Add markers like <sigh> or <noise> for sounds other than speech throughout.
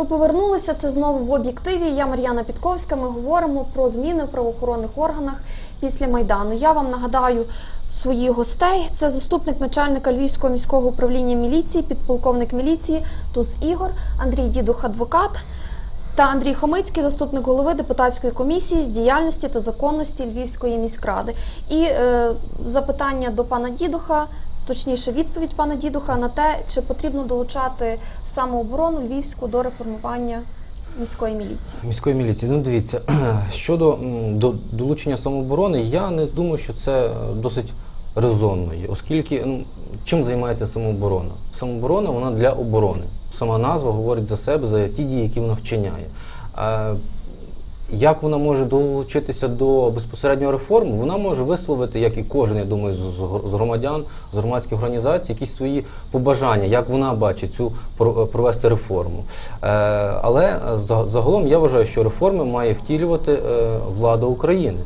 Ми повернулися. Це знову в об'єктиві. Я Мар'яна Підковська. Ми говоримо про зміни в правоохоронних органах після майдану. Я вам нагадаю своїх гостей. Це заступник начальника Львівського міського управління міліції, підполковник міліції Туз Ігор, Андрій Дідух, адвокат. Та Андрій Хомицький, заступник голови депутатської комісії з діяльності та законності Львівської міськради. І е, запитання до пана Дідуха, точніше, відповідь пана Дідуха на те, чи потрібно долучати самооборону Львівську до реформування міської міліції. Міської міліції. Ну дивіться, <clears throat> щодо до, долучення самооборони, я не думаю, що це е, досить резонно є, оскільки ну, чим займається самооборона? Самооборона вона для оборони. Сама назва говорить за себе, за ті дії, які вона вчиняє. Е, як вона може долучитися до безпосередньої реформи? Вона може висловити, як і кожен, я думаю, з- громадян, з громадських організацій, якісь свої побажання, як вона бачить цю про- провести реформу. Е, Але за- загалом я вважаю, що реформи має втілювати е, влада України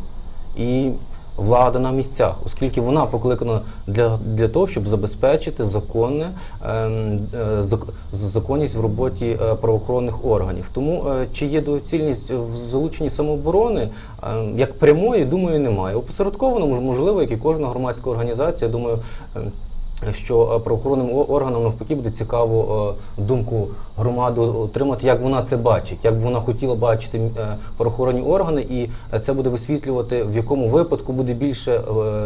і влада на місцях, оскільки вона покликана для, для того, щоб забезпечити законне ем, е, законність в роботі е, правоохоронних органів. Тому е, чи є доцільність в залученні самооборони, ем, як прямої, думаю, немає. Опосередковано, мож- можливо, як і кожна громадська організація, думаю. Що е, правоохоронним органам навпаки буде цікаво е, думку громади отримати, як вона це бачить, як б вона хотіла бачити е, правоохоронні органи, і це буде висвітлювати, в якому випадку буде більше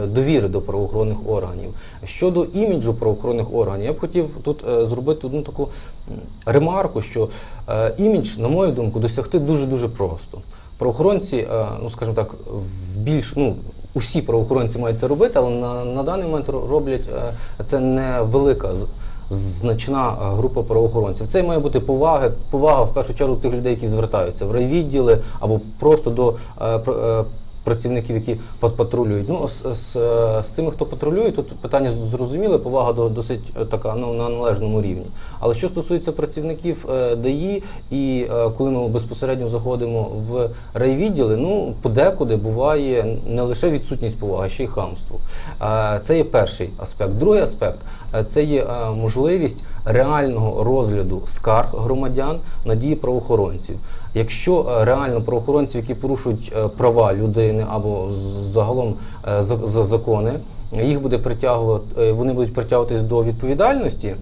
довіри до правоохоронних органів. Щодо іміджу правоохоронних органів, я б хотів тут зробити одну таку ремарку, що імідж, на мою думку, досягти дуже дуже просто. Правоохоронці, ну скажімо так, в більш ну усі правоохоронці мають це робити, але на, на даний момент роблять е, це невелика значна е, група правоохоронців. Це має бути повага, повага в першу чергу тих людей, які звертаються в райвідділи або просто до е, працівників, які патрулюють. Ну з, з, з тими, хто патрулює, тут питання зрозуміле, повага до досить така ну на належному рівні. Але що стосується працівників е, ДАІ, і е, коли ми безпосередньо заходимо в райвідділи, ну подекуди буває не лише відсутність поваги, ще й хамство. Е, Це є перший аспект. Другий аспект це є можливість реального розгляду скарг громадян на дії правоохоронців. Якщо е, реально правоохоронців, які порушують е, права людини або загалом е, за- за закони, їх буде притягувати, вони будуть притягуватись до відповідальності.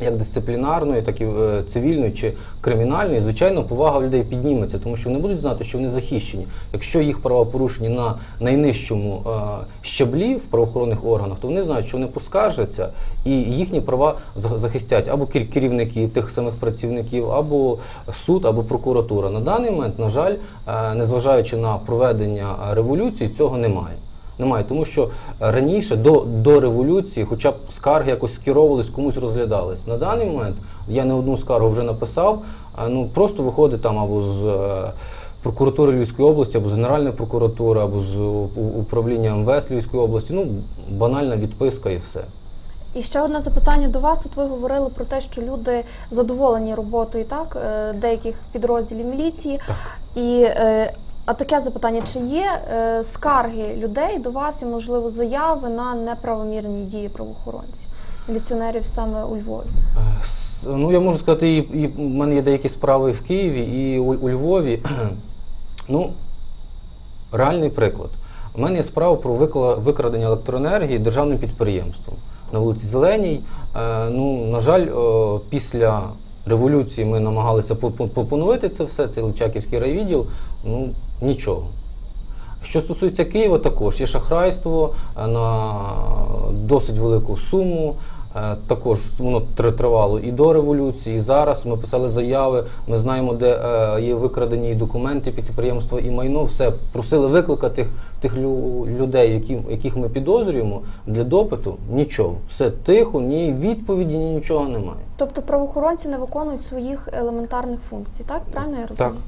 Як дисциплінарної, так і е, цивільної чи кримінальної, звичайно, повага людей підніметься, тому що вони будуть знати, що вони захищені. Якщо їх права порушені на найнижчому е, щаблі в правоохоронних органах, то вони знають, що вони поскаржаться, і їхні права захистять або кер- керівники тих самих працівників, або суд, або прокуратура. На даний момент, на жаль, е, незважаючи на проведення революції, цього немає. Немає, тому що раніше до, до революції, хоча б скарги якось скеровувались, комусь розглядались. На даний момент я не одну скаргу вже написав. а, Ну просто виходить там або з е, прокуратури Львівської області, або з Генеральної прокуратури, або з управління МВС Львівської області. Ну банальна відписка і все. І ще одне запитання до вас. От ви говорили про те, що люди задоволені роботою так е, деяких підрозділів міліції. І е, а таке запитання: чи є е, скарги людей до вас і можливо заяви на неправомірні дії правоохоронців, міліціонерів саме у Львові? Е, Ну, я можу сказати, і, і в мене є деякі справи в Києві і у, у Львові. <clears throat> ну, реальний приклад. У мене є справа про викрадення електроенергії державним підприємством на вулиці Зеленій. Е, ну, на жаль, е, після революції ми намагалися по- по- попоновити це все, цей Личаківський райвідділ. Ну, нічого. Що стосується Києва, також є шахрайство е, на досить велику суму. Е, Також воно тр- тривало і до революції, і зараз. Ми писали заяви. Ми знаємо, де е, є викрадені і документи підприємства, і майно. Все просили викликати тих, тих лю- людей, які, яких ми підозрюємо для допиту. Нічого, все тихо, ні відповіді, ні нічого немає. Тобто правоохоронці не виконують своїх елементарних функцій, так? Правильно я розумію? Так.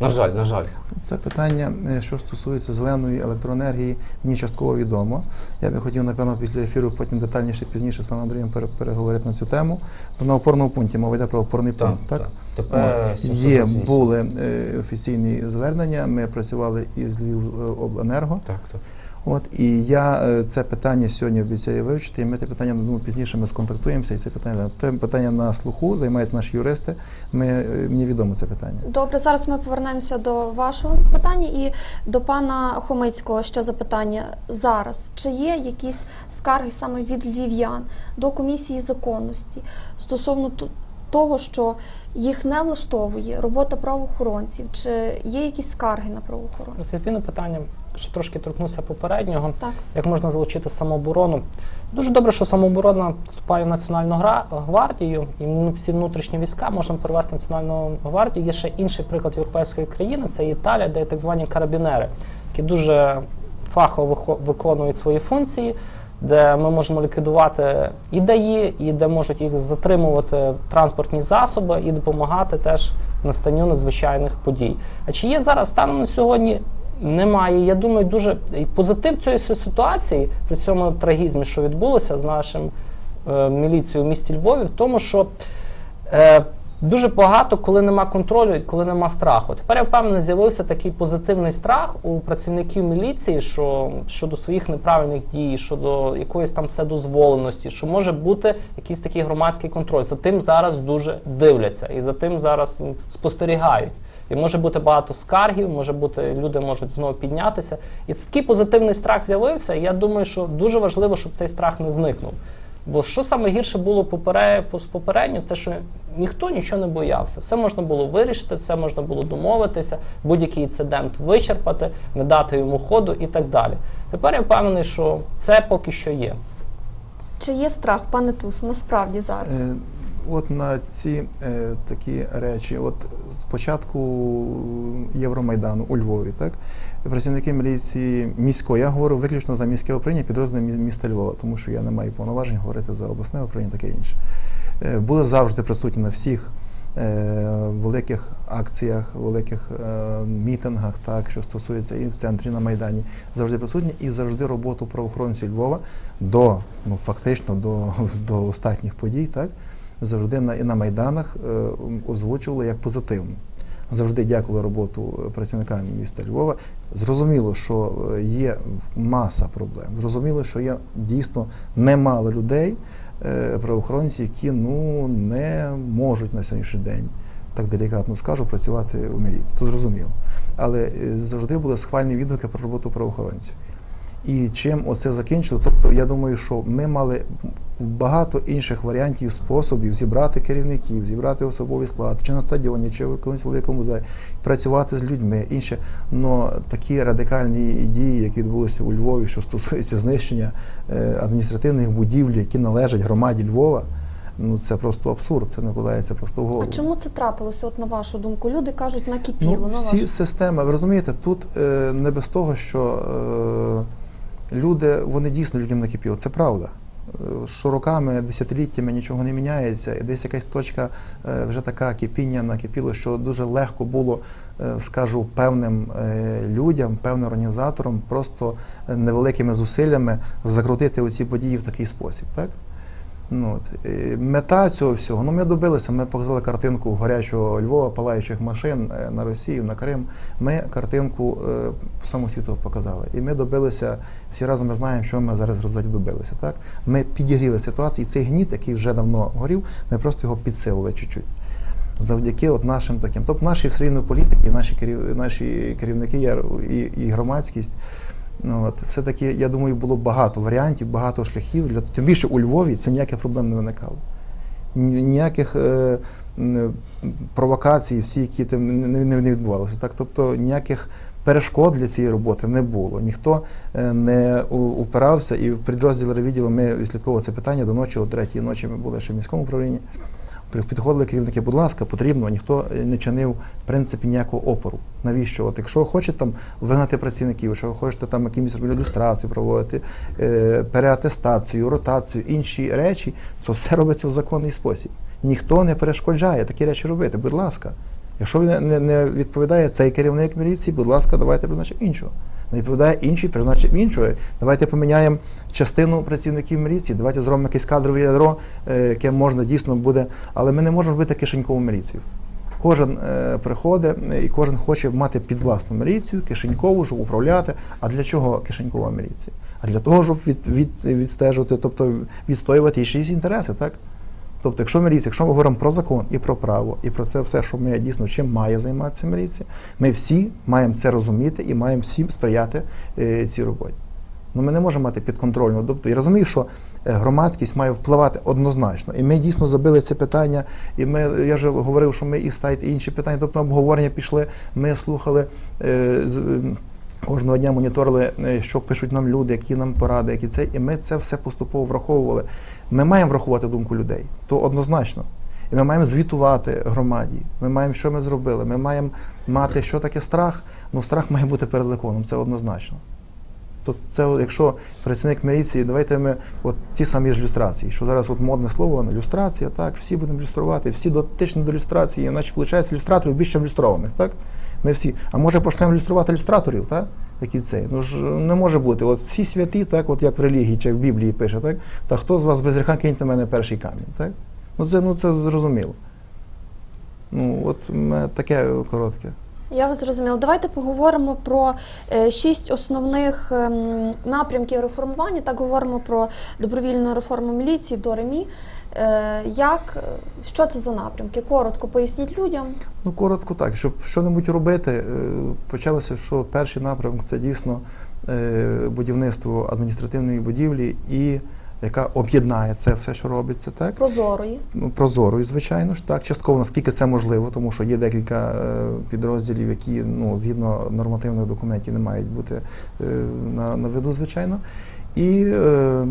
На жаль, на жаль. Це питання, е, що стосується зеленої електроенергії, мені частково відомо. Я би хотів, напевно, після ефіру потім детальніше пізніше з паном Андрієм пере- переговорити на цю тему. На опорному пункті мова йде про опорний Так, пункт. Так, так. Тепер От. є були е, офіційні звернення. Ми працювали із Львів е, обленерго. Так, так. От і я е, це питання сьогодні обіцяю вивчити. І ми те питання думаю, пізніше ми сконтактуємося. І це питання те питання на слуху займаються наші юристи. Ми е, мені відомо це питання. Добре, зараз ми повернемося до вашого питання і до пана Хомицького ще запитання зараз. Чи є якісь скарги саме від львів'ян до комісії законності стосовно того, що їх не влаштовує робота правоохоронців? Чи є якісь скарги на правоохоронців? Відповідно питання, що трошки торкнуся попереднього. Так. Як можна залучити самооборону? Дуже добре, що самооборона вступає в Національну гвардію, і ну, всі внутрішні війська можна перевести в Національну гвардію. Є ще інший приклад європейської країни, це Італія, де є так звані карабінери, які дуже фахово виконують свої функції, де ми можемо ліквідувати і ДАІ, і де можуть їх затримувати транспортні засоби і допомагати теж настанню надзвичайних подій. А чи є зараз станом на сьогодні? Немає. Я думаю, дуже позитив цієї ситуації при цьому трагізмі, що відбулося з нашим е, міліцією в місті Львові, в тому, що е, дуже багато, коли нема контролю коли нема страху. Тепер я впевнений, з'явився такий позитивний страх у працівників міліції, що щодо своїх неправильних дій, щодо якоїсь там вседозволеності, що може бути якийсь такий громадський контроль. За тим зараз дуже дивляться і за тим зараз спостерігають. І може бути багато скаргів, може бути люди можуть знову піднятися. І такий позитивний страх з'явився. І я думаю, що дуже важливо, щоб цей страх не зникнув. Бо що саме гірше було попере, попередньо, те, що ніхто нічого не боявся. Все можна було вирішити, все можна було домовитися, будь-який інцидент вичерпати, не дати йому ходу і так далі. Тепер я впевнений, що це поки що є. Чи є страх, пане Тус, насправді зараз? Е, От на ці е, такі речі, от спочатку Євромайдану у Львові, так? Працівники міліції міської, я говорю виключно за міське управління підрозділи міста Львова, тому що я не маю повноважень говорити за обласне управління, таке інше. Е, були завжди присутні на всіх е, великих акціях, великих е, мітингах, так що стосується і в центрі на майдані, завжди присутні, і завжди роботу правоохоронців Львова до ну фактично до, <laughs> до останніх подій, так завжди на і на майданах е, озвучували як позитивну. Завжди дякували роботу е, працівникам міста Львова. Зрозуміло, що е, є маса проблем. Зрозуміло, що є дійсно немало людей, правоохоронців, які ну не можуть на сьогоднішній день, так делікатно скажу, працювати у міліції. Це зрозуміло. Але завжди були схвальні відгуки про роботу правоохоронців. І чим оце закінчило? Тобто, я думаю, що ми мали багато інших варіантів, способів зібрати керівників, зібрати особовий склад, чи на стадіоні, чи в якомусь великому музеї, працювати з людьми, інше. Но такі радикальні дії, які відбулися у Львові, що стосуються знищення е, адміністративних будівель, які належать громаді Львова. Ну це просто абсурд, це не вкладається просто в голову. А чому це трапилося, от на вашу думку? Люди кажуть, накипіло. Ну, на всі вашу системи, ви розумієте, тут е, не без того, що е, люди, вони дійсно людям накипіли. Це правда. Е, Що роками, десятиліттями нічого не міняється, і десь якась точка е, вже така кипіння накипіло, що дуже легко було, е, скажу, певним людям, певним організаторам просто невеликими зусиллями закрутити оці події в такий спосіб. Так? Ну, от. Мета цього всього. Ну, ми добилися, ми показали картинку гарячого Львова, палаючих машин е, на Росію, на Крим. Ми картинку е, всьому світу показали. І ми добилися, всі разом ми знаємо, що ми зараз в результаті добилися. Так? Ми підігріли ситуацію, і цей гніт, який вже давно горів, ми просто його підсилили чуть-чуть. Завдяки от нашим таким. Тобто наші все політики, наші, керів, наші керівники і, і громадськість. Ну, от, все-таки, я думаю, було багато варіантів, багато шляхів. Для, тим більше у Львові це ніяких проблем не виникало. Ніяких е, провокацій, всі, які там не, не, не відбувалися. Так? Тобто ніяких перешкод для цієї роботи не було. Ніхто е, не упирався, і в підрозділі відділу ми відслідковували це питання до ночі, о третій ночі ми були ще в міському управлінні. Підходили керівники, будь ласка, потрібно, ніхто е, не чинив в принципі ніякого опору. Навіщо? От якщо хочете там вигнати працівників, якщо хочете там якимось робити люстрацію проводити, е, переатестацію, ротацію, інші речі, це все робиться в законний спосіб. Ніхто не перешкоджає такі речі робити. Будь ласка. Якщо він не, не, відповідає цей керівник міліції, будь ласка, давайте призначимо іншого. Не відповідає інший, призначимо іншого. Давайте поміняємо частину працівників міліції, давайте зробимо якесь кадрове ядро, е, яке можна дійсно буде. Але ми не можемо робити кишенькову міліцію. Кожен е, приходить е, і кожен хоче мати під власну міліцію, кишенькову, щоб управляти. А для чого кишенькова міліція? А для того, щоб від, від, відстежувати, тобто відстоювати чиїсь інтереси, так? Тобто, якщо міліція, якщо ми говоримо про закон і про право, і про це все, що ми дійсно чим має займатися міліція, ми всі маємо це розуміти і маємо всім сприяти е, цій роботі. Ну, ми не можемо мати підконтрольну. Тобто, я розумію, що е, громадськість має впливати однозначно. І ми дійсно забили це питання. І ми, я вже говорив, що ми і сайт, і інші питання, тобто обговорення пішли. Ми слухали е, кожного дня моніторили, е, що пишуть нам люди, які нам поради, які це. І ми це все поступово враховували. Ми маємо врахувати думку людей, то однозначно. І ми маємо звітувати громаді. Ми маємо, що ми зробили. Ми маємо мати, що таке страх. Ну, страх має бути перед законом, це однозначно. То це, якщо працівник міліції, давайте ми от ці самі ж люстрації, що зараз от модне слово люстрація, так, всі будемо люструвати, всі дотичні до люстрації, наче виходить люстраторів більше люстрованих, так? Ми всі. А може почнемо люструвати люстраторів, так? Які це? Ну ж не може бути. От всі святі, так, от як в релігії чи в Біблії пише, так? Та хто з вас без гріха киньте мене перший камінь, так? Ну це, ну це зрозуміло. Ну, от таке коротке. Я вас зрозуміла. Давайте поговоримо про е, шість основних ем, напрямків реформування. Так говоримо про добровільну реформу міліції до РЕМІ. Е, Як, що це за напрямки? Коротко поясніть людям. Ну, коротко так, щоб що-небудь робити, е, почалося, що перший напрямок це дійсно е, будівництво адміністративної будівлі, і яка об'єднає це все, що робиться, так? Прозорої. Ну, Прозорою, звичайно ж, так, частково наскільки це можливо, тому що є декілька е, підрозділів, які ну, згідно нормативних документів не мають бути е, на, на виду, звичайно. І, е,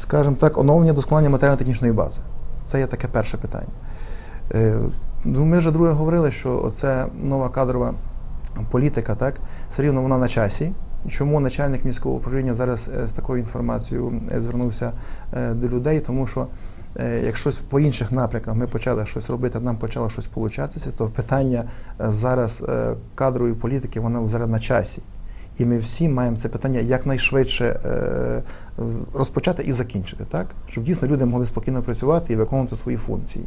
скажімо так, оновлення досконалення матеріально-технічної бази. Це є таке перше питання. Е, ну, ми вже друге говорили, що це нова кадрова політика, так, все рівно вона на часі. Чому начальник міського управління зараз е, з такою інформацією е, звернувся до людей? Тому що якщо по інших напрямках ми почали щось робити, нам почало щось получатися, то питання зараз кадрової політики воно зараз на часі. І ми всі маємо це питання якнайшвидше е, розпочати і закінчити, так? щоб дійсно люди могли спокійно працювати і виконувати свої функції.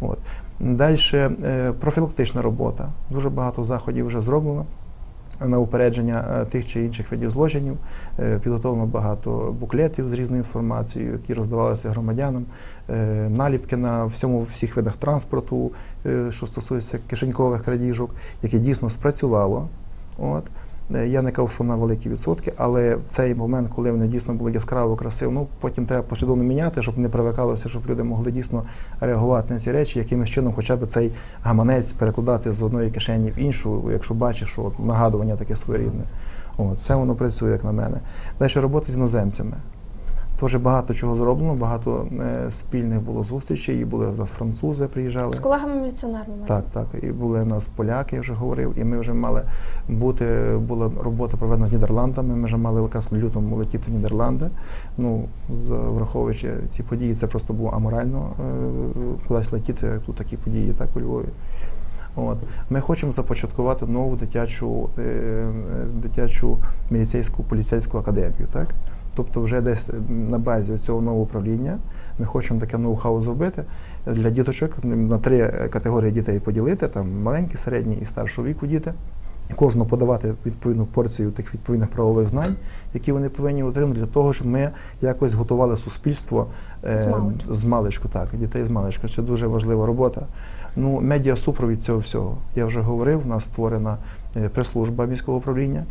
От. Далі е, профілактична робота. Дуже багато заходів вже зроблено на упередження е, тих чи інших видів злочинів. Підготовлено багато буклетів з різною інформацією, які роздавалися громадянам, наліпки на всьому всіх видах транспорту, що стосується кишенькових крадіжок, яке дійсно спрацювало. От. Е, Я не кажу, що на великі відсотки, але в цей момент, коли вони дійсно були яскраво красиво, ну потім треба послідовно міняти, щоб не привикалося, щоб люди могли дійсно реагувати на ці речі, якимось чином, хоча б цей гаманець перекладати з одної кишені в іншу, якщо бачиш, що нагадування таке своєрідне. О, це воно працює, як на мене. Далі робота з іноземцями. Теж багато чого зроблено, багато е, спільних було зустрічей, і були в нас французи приїжджали. З колегами міліціонерами. Так, так. І були в нас поляки, я вже говорив, і ми вже мали бути, була робота проведена з Нідерландами. Ми вже мали якраз в лютому летіти в Нідерланди. Ну, враховуючи ці події, це просто було аморально е, кудись летіти. Тут такі події, так, у Львові. От. Ми хочемо започаткувати нову дитячу, е, дитячу міліцейську поліцейську академію. Так? Тобто вже десь на базі цього нового управління ми хочемо таке ноу-хау зробити для діточок на три категорії дітей поділити: там маленькі, середні і старшого віку діти. І кожному подавати відповідну порцію тих відповідних правових знань, які вони повинні отримати для того, щоб ми якось готували суспільство е, З маличку. так, дітей з маличку. Це дуже важлива робота. Ну, медіасупровід цього всього. Я вже говорив, у нас створена е, прес-служба міського управління.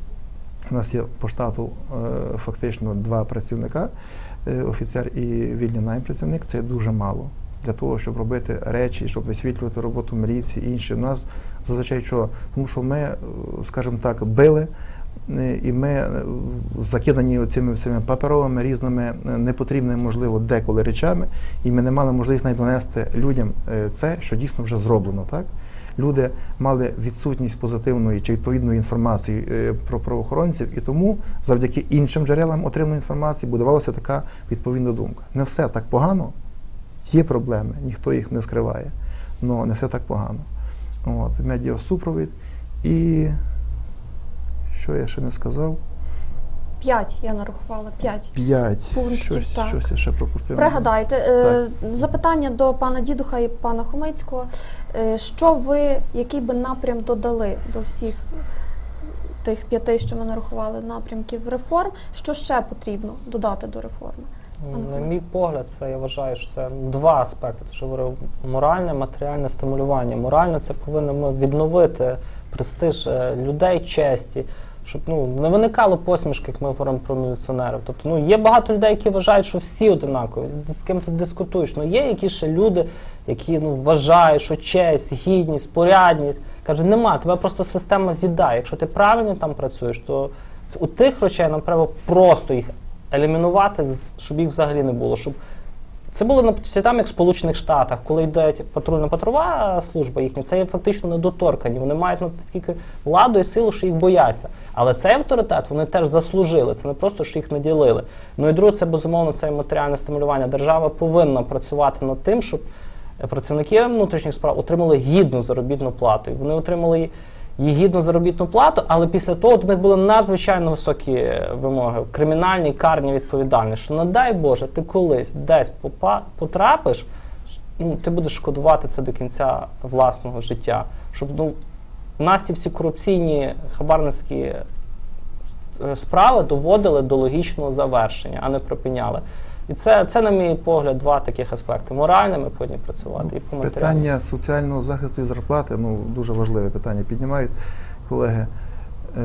У нас є по штату е, фактично два працівника, е, офіцер і вільний наймпрацівник. Це дуже мало для того, щоб робити речі, щоб висвітлювати роботу міліції і інші. У нас зазвичай що, тому що ми, е, скажімо так, били. Е, І ми е, закидані цими всіми паперовими різними е, непотрібними, можливо, деколи речами, і ми не мали можливість навіть донести людям це, що дійсно вже зроблено. Так? Люди мали відсутність позитивної чи відповідної інформації про правоохоронців, і тому завдяки іншим джерелам отриманої інформації будувалася така відповідна думка. Не все так погано, є проблеми, ніхто їх не скриває, але не все так погано. От, медіасупровід. І що я ще не сказав? П'ять я нарахувала. П'ять. П'ять. Пунктів, щось, так. щось я ще пропустив. Пригадайте е, запитання до пана Дідуха і пана Хомицького. Е, що ви, який би напрям додали до всіх тих п'яти, що ми нарахували напрямків реформ? Що ще потрібно додати до реформи? На мій погляд, це я вважаю, що це два аспекти. Що говорив моральне, матеріальне стимулювання. Моральне це повинно ми відновити престиж е, людей, честі, щоб ну не виникало посмішки, як ми говоримо про міліціонерів. Тобто, ну є багато людей, які вважають, що всі одинакові. З ким ти дискутуєш? Ну є якісь ще люди, які ну вважають, що честь, гідність, порядність. Каже, нема, тебе просто система з'їдає. Якщо ти правильно там працюєш, то у тих речей нам треба просто їх елімінувати, щоб їх взагалі не було. Щоб це було на це як в Сполучених Штатах, коли йде патрульно-патрова служба їхня, це є фактично недоторкані. Вони мають настільки владу і силу, що їх бояться. Але цей авторитет вони теж заслужили. Це не просто, що їх наділили. Ну і друге, це безумовно це матеріальне стимулювання. Держава повинна працювати над тим, щоб працівники внутрішніх справ отримали гідну заробітну плату. І вони отримали її гідну заробітну плату, але після того до них були надзвичайно високі е, вимоги в кримінальній карній відповідальності. Що не дай Боже, ти колись десь потрапиш, ну, ти будеш шкодувати це до кінця власного життя. Щоб ну, нас ці всі корупційні хабарницькі е, справи доводили до логічного завершення, а не припиняли. І це, це, на мій погляд, два таких аспекти. Моральне ми повинні працювати і по матеріальному. Питання соціального захисту і зарплати ну, дуже важливе питання піднімають колеги. Е,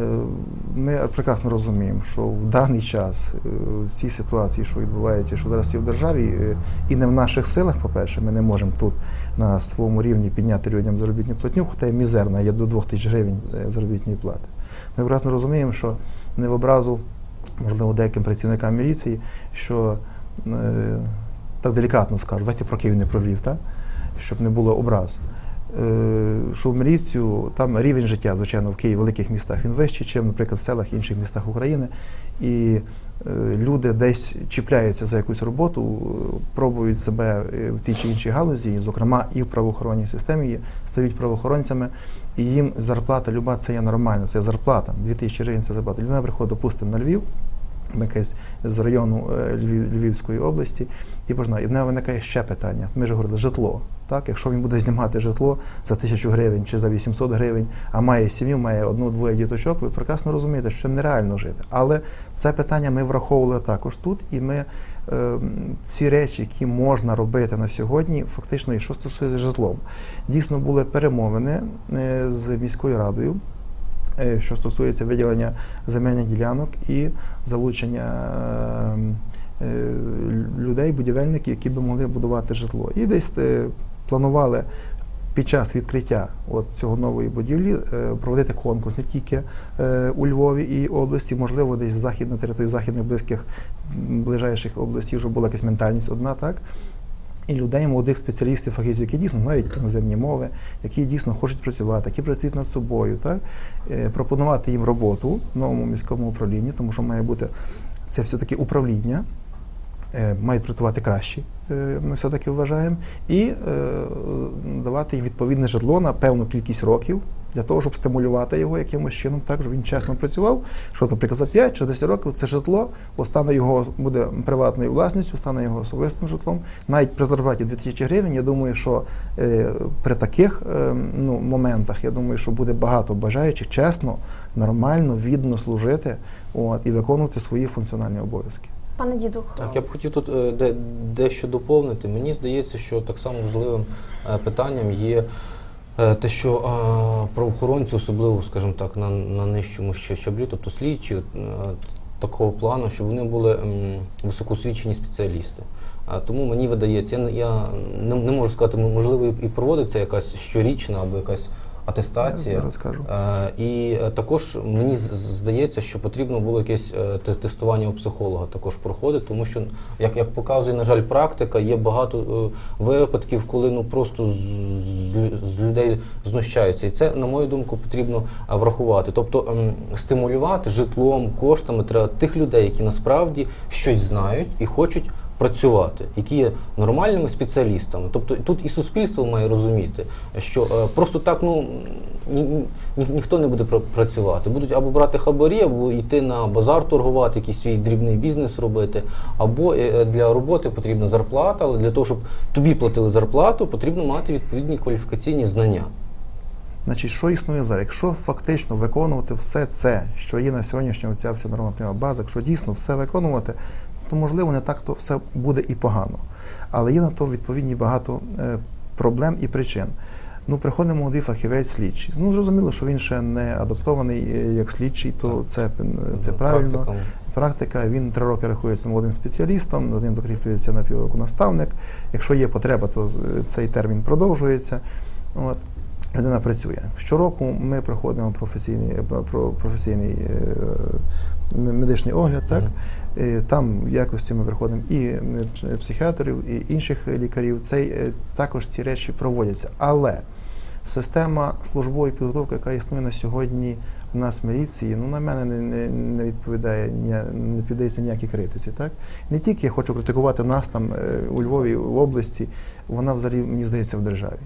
Ми прекрасно розуміємо, що в даний час е, в цій ситуації, що відбувається, що зараз є в державі, е, і не в наших силах, по-перше, ми не можемо тут на своєму рівні підняти людям заробітну платню, хоча є мізерна, є до 2 тисяч гривень е, заробітної плати. Ми прекрасно розуміємо, що не в образу, можливо, деяким працівникам міліції, що е, так делікатно скажу, давайте про Київ не провів, так? щоб не було образ. Е, Що там рівень життя, звичайно, в Києві, в великих містах він вищий, ніж, наприклад, в селах інших містах України. І е, люди десь чіпляються за якусь роботу, е, пробують себе е, в тій чи іншій галузі, зокрема, і в правоохоронній системі стають правоохоронцями, і їм зарплата люба це є нормально, це зарплата. 2000 гривень це зарплата. Людина приходить, допустимо, на Львів, якесь з району е, Львів, Львівської області, і починає. І в нього виникає ще питання. Ми ж говорили, житло. Так, якщо він буде знімати житло за тисячу гривень чи за 800 гривень, а має сім'ю, має одну-двоє діточок, ви прекрасно розумієте, що нереально жити. Але це питання ми враховували також тут, і ми е, ці речі, які можна робити на сьогодні, фактично, і що стосується житлом, дійсно були перемовини е, з міською радою що стосується виділення земельних ділянок і залучення е, е, людей, будівельників, які би могли будувати житло. І десь е, планували під час відкриття от цього нової будівлі е, проводити конкурс не тільки е, у Львові і області, можливо, десь в західній території західних близьких ближайших областей вже була якась ментальність одна, так? І людей, молодих спеціалістів, фахівців, які дійсно знають іноземні мови, які дійсно хочуть працювати, які працюють над собою, так? Е, пропонувати їм роботу в новому міському управлінні, тому що має бути це все-таки управління, е, мають працювати кращі, е, ми все-таки вважаємо, і давати їм відповідне житло на певну кількість років. Для того, щоб стимулювати його якимось чином, так щоб він чесно працював. Що, наприклад, за 5 чи 10 років це житло бо стане його буде приватною власністю, стане його особистим житлом. Навіть при зарплаті 2000 гривень, я думаю, що е, при таких е, ну, моментах, я думаю, що буде багато бажаючих чесно, нормально, відно служити от, і виконувати свої функціональні обов'язки. Пане Дідух, Так, я б хотів тут е, де, дещо доповнити. Мені здається, що так само важливим е, питанням є те, що е, правоохоронці, особливо, скажімо так, на, на нижчому щаблі, тобто слідчі е, такого плану, щоб вони були високосвідчені спеціалісти. А тому мені видається, я, не- я не, можу сказати, можливо, і проводиться якась щорічна або якась атестація. Я зараз скажу. Е, І е, також мені здається, що потрібно було якесь е, тестування у психолога також проходити, тому що, як, як показує, на жаль, практика, є багато випадків, коли ну просто з, з людей знущаються. І це, на мою думку, потрібно врахувати. Тобто ем, стимулювати житлом, коштами треба тих людей, які насправді щось знають і хочуть працювати, які є нормальними спеціалістами. Тобто тут і суспільство має розуміти, що е, просто так ну ні, ні, ні- ніхто не буде працювати. Будуть або брати хабарі, або йти на базар торгувати, якийсь свій дрібний бізнес робити, або е, для роботи потрібна зарплата, але для того, щоб тобі платили зарплату, потрібно мати відповідні кваліфікаційні знання. Значить, що існує зараз? Якщо фактично виконувати все це, що є на сьогоднішньому, ця вся нормативна база, якщо дійсно все виконувати, то можливо не так то все буде і погано. Але є на то відповідні багато е, проблем і причин. Ну, приходить молодий фахівець слідчий. Ну, зрозуміло, що він ще не адаптований е, як слідчий, то це, е, це правильно. Практикум. Практика, він три роки рахується молодим спеціалістом, над ним закріплюється на півроку наставник. Якщо є потреба, то цей термін продовжується. От. Людина працює. Щороку ми проходимо професійний, е, професійний е, медичний огляд. Так? Е, Там якості ми приходимо і е, психіатрів, і інших лікарів. Цей, е, також ці речі проводяться. Але система службової підготовки, яка існує на сьогодні в нас в міліції, ну на мене не, не, не відповідає ні, не піддається ніякій критиці. Так? Не тільки я хочу критикувати нас там у Львові, в області, вона взагалі, мені здається, в державі.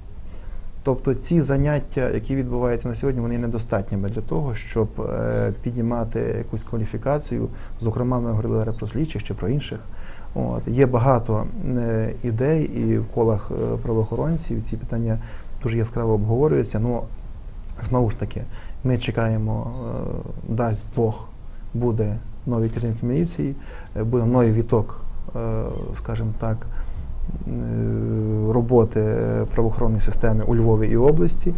Тобто ці заняття, які відбуваються на сьогодні, вони недостатніми для того, щоб е, піднімати якусь кваліфікацію. Зокрема, ми говорили про слідчих чи про інших. От. Є багато е, ідей і в колах е, правоохоронців ці питання дуже яскраво обговорюються. Ну, знову ж таки, ми чекаємо, дасть Бог, буде новий керівник міліції, буде новий віток, скажімо так, роботи е, правоохоронної системи у Львові і області.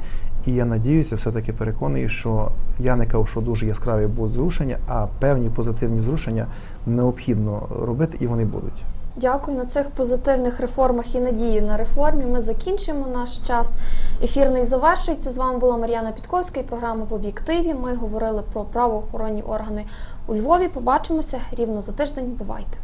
І я надіюся, все-таки переконаний, що я не кажу, що дуже яскраві будуть зрушення, а певні позитивні зрушення необхідно робити, і вони будуть. Дякую на цих позитивних реформах і надії на реформі. Ми закінчимо наш час. Ефірний завершується. З вами була Мар'яна Підковська і програма в об'єктиві. Ми говорили про правоохоронні органи у Львові. Побачимося рівно за тиждень. Бувайте.